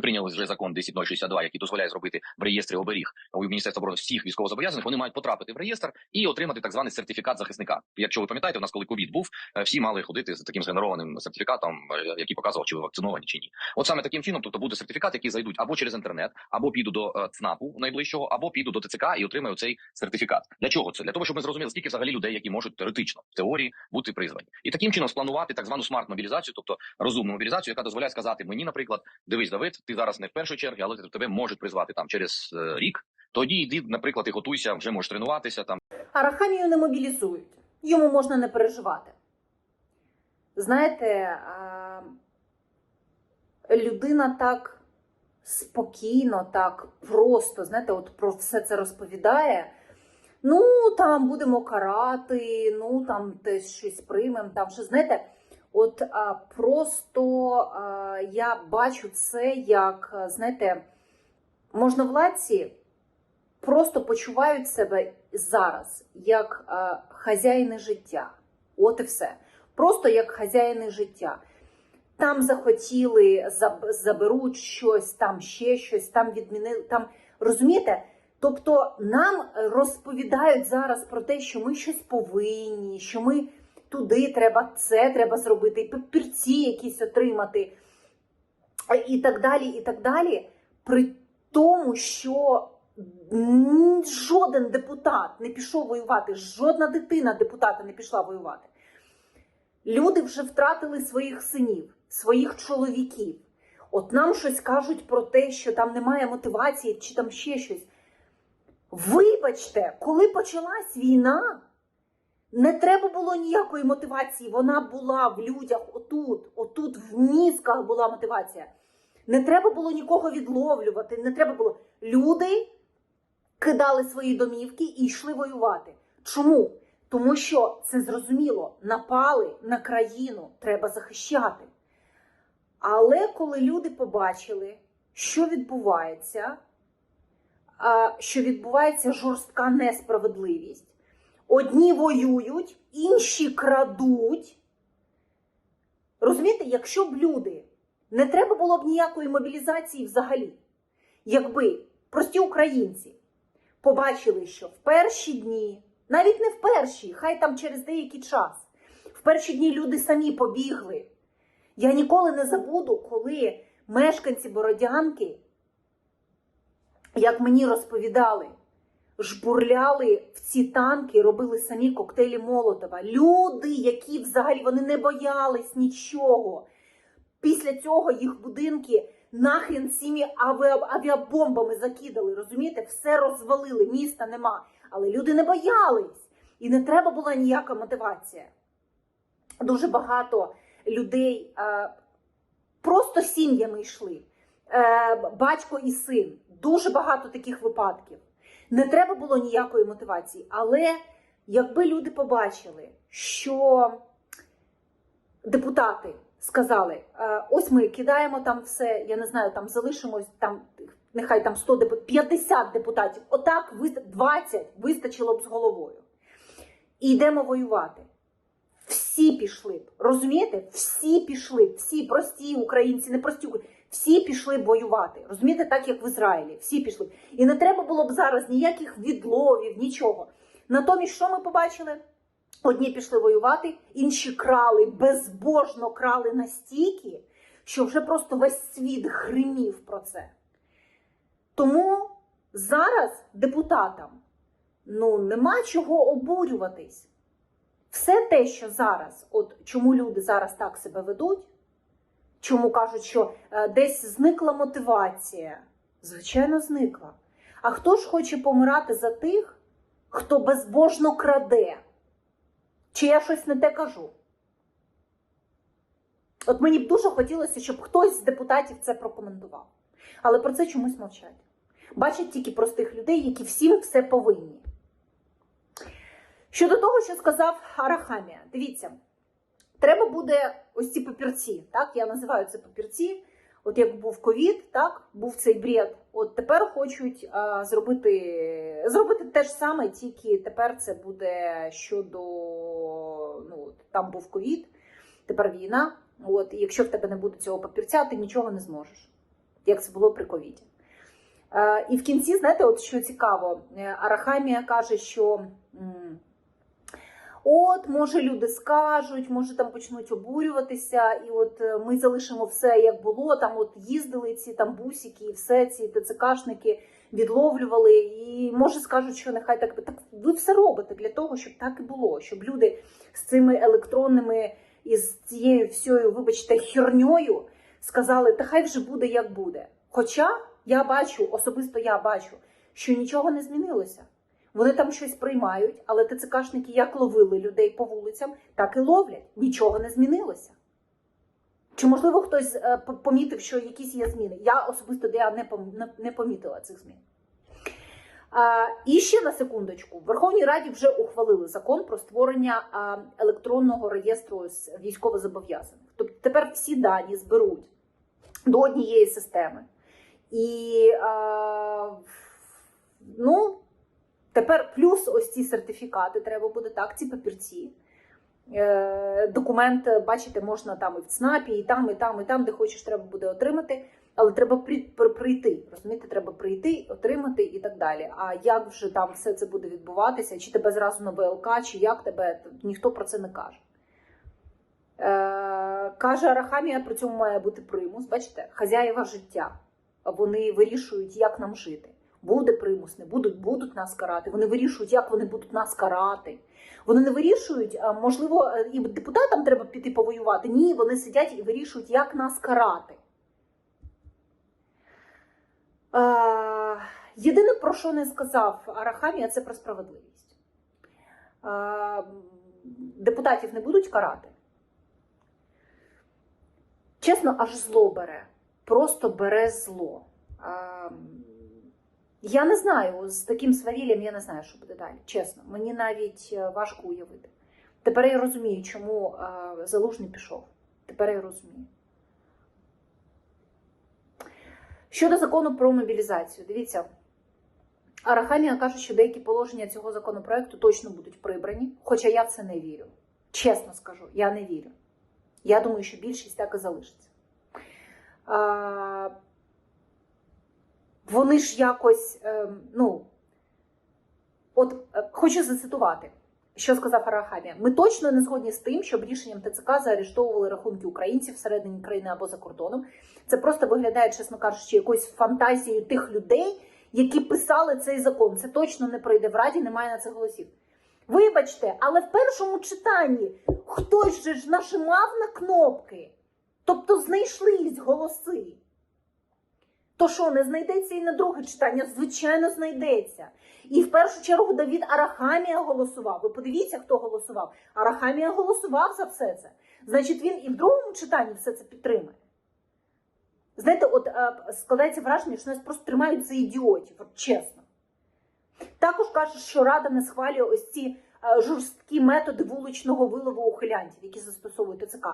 Прийняли вже закон 10062, який дозволяє зробити в реєстрі оберіг у Міністерства оборони всіх військовозобов'язаних. Вони мають потрапити в реєстр і отримати так званий сертифікат захисника. Якщо ви пам'ятаєте, у нас коли ковід був, е, всі мали ходити з таким згенерованим сертифікатом, е, який показував, чи ви вакциновані чи ні. От саме таким чином, тобто буде сертифікат, який зайдуть або через інтернет, або піду до е, ЦНАПу найближчого, або піду до ТЦК і отримаю цей сертифікат. Для чого це? Для того, щоб ми зрозуміли, скільки взагалі людей, які можуть теоретично в теорії бути призвані, і таким чином спланувати так звану смарт-мобілізацію, тобто розумну мобілізацію, яка дозволяє сказати мені, наприклад, дивись, Давид, ти зараз не в першій черзі, але тебе можуть призвати там через е, рік. Тоді йди, наприклад, і готуйся, вже можеш тренуватися там. Арахамію не мобілізують. Йому можна не переживати. Знаєте, людина так спокійно, так просто, знаєте, от про все це розповідає. Ну, там будемо карати, ну там десь щось приймемо. Там що, знаєте, от просто я бачу це як, знаєте, можновладці просто почувають себе зараз як е, хазяїни життя. От і все. Просто як хазяїни життя. Там захотіли, заб- заберуть щось, там ще щось, там відмінили. Там розумієте? Тобто нам розповідають зараз про те, що ми щось повинні, що ми туди треба, це треба зробити, і папірці якісь отримати, і так далі, і так далі. При тому, що жоден депутат не пішов воювати, жодна дитина депутата не пішла воювати. Люди вже втратили своїх синів, своїх чоловіків. От нам щось кажуть про те, що там немає мотивації чи там ще щось. Вибачте, коли почалась війна, не треба було ніякої мотивації. Вона була в людях отут, отут в мізках була мотивація. Не треба було нікого відловлювати, не треба було. Люди кидали свої домівки і йшли воювати. Чому? Тому що це зрозуміло, напали на країну, треба захищати. Але коли люди побачили, що відбувається, що відбувається жорстка несправедливість, одні воюють, інші крадуть. Розумієте, якщо б люди не треба було б ніякої мобілізації взагалі, якби прості українці побачили, що в перші дні, навіть не в перші, хай там через деякий час, в перші дні люди самі побігли. Я ніколи не забуду, коли мешканці Бородянки, як мені розповідали, жбурляли в ці танки, робили самі коктейлі Молотова. Люди, які взагалі вони не боялись нічого. Після цього їх будинки нахрен цими авіа- авіабомбами закидали. Розумієте, все розвалили, міста нема. Але люди не боялись. І не треба була ніяка мотивація. Дуже багато людей е, просто сім'ями йшли. Е, батько і син. Дуже багато таких випадків. Не треба було ніякої мотивації. Але якби люди побачили, що депутати сказали: «Е, ось ми кидаємо там все, я не знаю, там залишимось там. Нехай там 100 депутатів, 50 депутатів, отак виста- 20 вистачило б з головою. І йдемо воювати. Всі пішли б. Розумієте? Всі пішли. Всі прості українці, не прості українці. Всі пішли воювати. Розумієте, так як в Ізраїлі. Всі пішли. І не треба було б зараз ніяких відловів, нічого. Натомість, що ми побачили? Одні пішли воювати, інші крали, безбожно крали настільки, що вже просто весь світ гримів про це. Тому зараз депутатам ну, нема чого обурюватись. Все те, що зараз, от чому люди зараз так себе ведуть, чому кажуть, що е, десь зникла мотивація, звичайно, зникла. А хто ж хоче помирати за тих, хто безбожно краде? Чи я щось не те кажу? От мені б дуже хотілося, щоб хтось з депутатів це прокоментував. Але про це чомусь мовчать. Бачать тільки простих людей, які всім все повинні. Щодо того, що сказав Арахамія, дивіться, треба буде ось ці папірці, так, я називаю це папірці. От як був ковід, так, був цей бред. От тепер хочуть а, зробити, зробити те ж саме, тільки тепер це буде щодо ну, там був ковід, тепер війна. От, і якщо в тебе не буде цього папірця, ти нічого не зможеш. як це було при ковіді. І в кінці, знаєте, от що цікаво, е, Арахамія каже, що от, може, люди скажуть, може там почнуть обурюватися, і от е, ми залишимо все як було. Там от їздили ці там бусики, і все ці ТЦКшники відловлювали, і може скажуть, що нехай так так. Ви все робите для того, щоб так і було, щоб люди з цими електронними і з цією всією, вибачте, херньою сказали, та хай вже буде як буде. Хоча я бачу, особисто я бачу, що нічого не змінилося. Вони там щось приймають, але ТЦКшники як ловили людей по вулицям, так і ловлять. Нічого не змінилося. Чи можливо хтось е, помітив, що якісь є зміни? Я особисто не, не- помітила цих змін. І ще на секундочку, в Верховній Раді вже ухвалили закон про створення електронного реєстру військовозобов'язаних. Тобто тепер всі дані зберуть до однієї системи. І ну, тепер плюс ось ці сертифікати треба буде так, ці папірці. Е, Документ, бачите, можна там і в ЦНАПі, і там, і там, і там, де хочеш, треба буде отримати. Але треба при, при- прийти. Розумієте, треба прийти, отримати і так далі. А як вже там все це буде відбуватися, чи тебе зразу на ВЛК, чи як тебе, ніхто про це не каже. Е, каже Арахамія, при цьому має бути примус. Бачите, хазяєва життя. Вони вирішують, як нам жити. Буде примус, не будуть, будуть нас карати. Вони вирішують, як вони будуть нас карати. Вони не вирішують, можливо, е, і депутатам треба піти повоювати. Ні, вони сидять і вирішують, як нас карати. Єдине, про що не сказав Арахамія, це про справедливість. Депутатів не будуть карати. Чесно, аж зло бере. Просто бере зло. Я не знаю, з таким свавіллям я не знаю, що буде далі. Чесно, мені навіть е, важко уявити. Тепер я розумію, чому е, залужний пішов. Тепер я розумію. Щодо закону про мобілізацію, дивіться, Арахамія каже, що деякі положення цього законопроекту точно будуть прибрані, хоча я в це не вірю. Чесно скажу, я не вірю. Я думаю, що більшість так і залишиться. Вони ж якось, ем, ну, от е, хочу зацитувати, що сказав Арахамія. Ми точно не згодні з тим, щоб рішенням ТЦК заарештовували рахунки українців всередині країни або за кордоном. Це просто виглядає, чесно кажучи, якоюсь фантазією тих людей, які писали цей закон. Це точно не пройде в Раді, немає на це голосів. Вибачте, але в першому читанні хтось же ж нажимав на кнопки, тобто знайшлись голоси. То що, не знайдеться і на друге читання? Звичайно, знайдеться. І в першу чергу Давід Арахамія голосував. Ви подивіться, хто голосував. Арахамія голосував за все це. Значить, він і в другому читанні все це підтримає. Знаєте, от е, складається враження, що нас просто тримають за ідіотів, от чесно. Також кажуть, що Рада не схвалює ось ці е, жорсткі методи вуличного вилову ухилянтів, які застосовує ТЦК.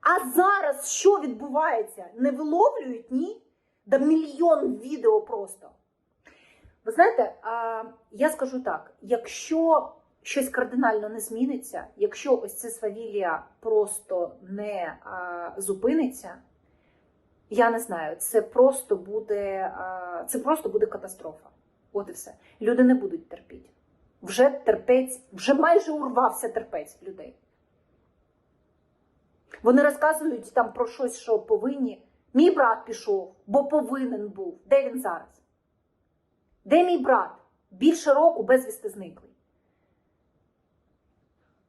А зараз що відбувається? Не виловлюють, ні? Да мільйон відео просто. Ви знаєте, я скажу так: якщо щось кардинально не зміниться, якщо ось це свавілля просто не зупиниться, я не знаю, це просто буде, це просто буде катастрофа. От і все. Люди не будуть терпіти. Вже терпець, вже майже урвався терпець людей. Вони розказують там про щось, що повинні. Мій брат пішов, бо повинен був. Де він зараз? Де мій брат? Більше року безвісти зниклий.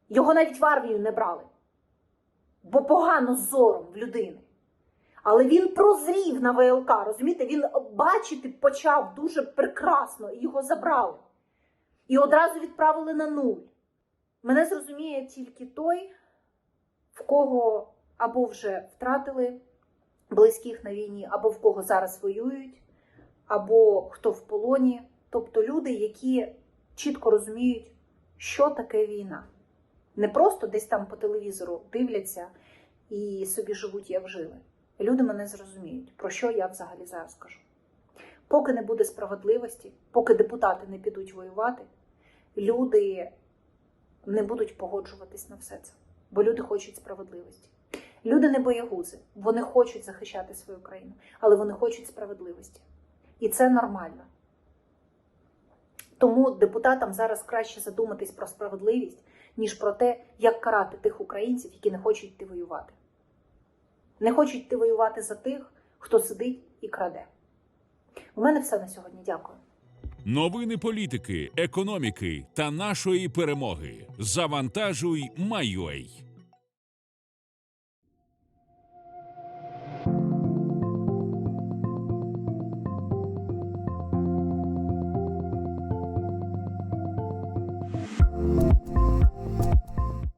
Його навіть в армію не брали, бо погано з зором в людини. Але він прозрів на ВЛК, розумієте? Він бачити почав дуже прекрасно, і його забрали. І одразу відправили на нуль. Мене зрозуміє тільки той, в кого або вже втратили близьких на війні, або в кого зараз воюють, або хто в полоні. Тобто люди, які чітко розуміють, що таке війна. Не просто десь там по телевізору дивляться і собі живуть, як жили. Люди мене зрозуміють, про що я взагалі зараз кажу. Поки не буде справедливості, поки депутати не підуть воювати, люди не будуть погоджуватись на все це, бо люди хочуть справедливості. Люди не боягузи, вони хочуть захищати свою країну, але вони хочуть справедливості. І це нормально. Тому депутатам зараз краще задуматись про справедливість, ніж про те, як карати тих українців, які не хочуть йти воювати. Не хочуть йти воювати за тих, хто сидить і краде. У мене все на сьогодні. Дякую. Новини політики, економіки та нашої перемоги. Завантажуй, Майой.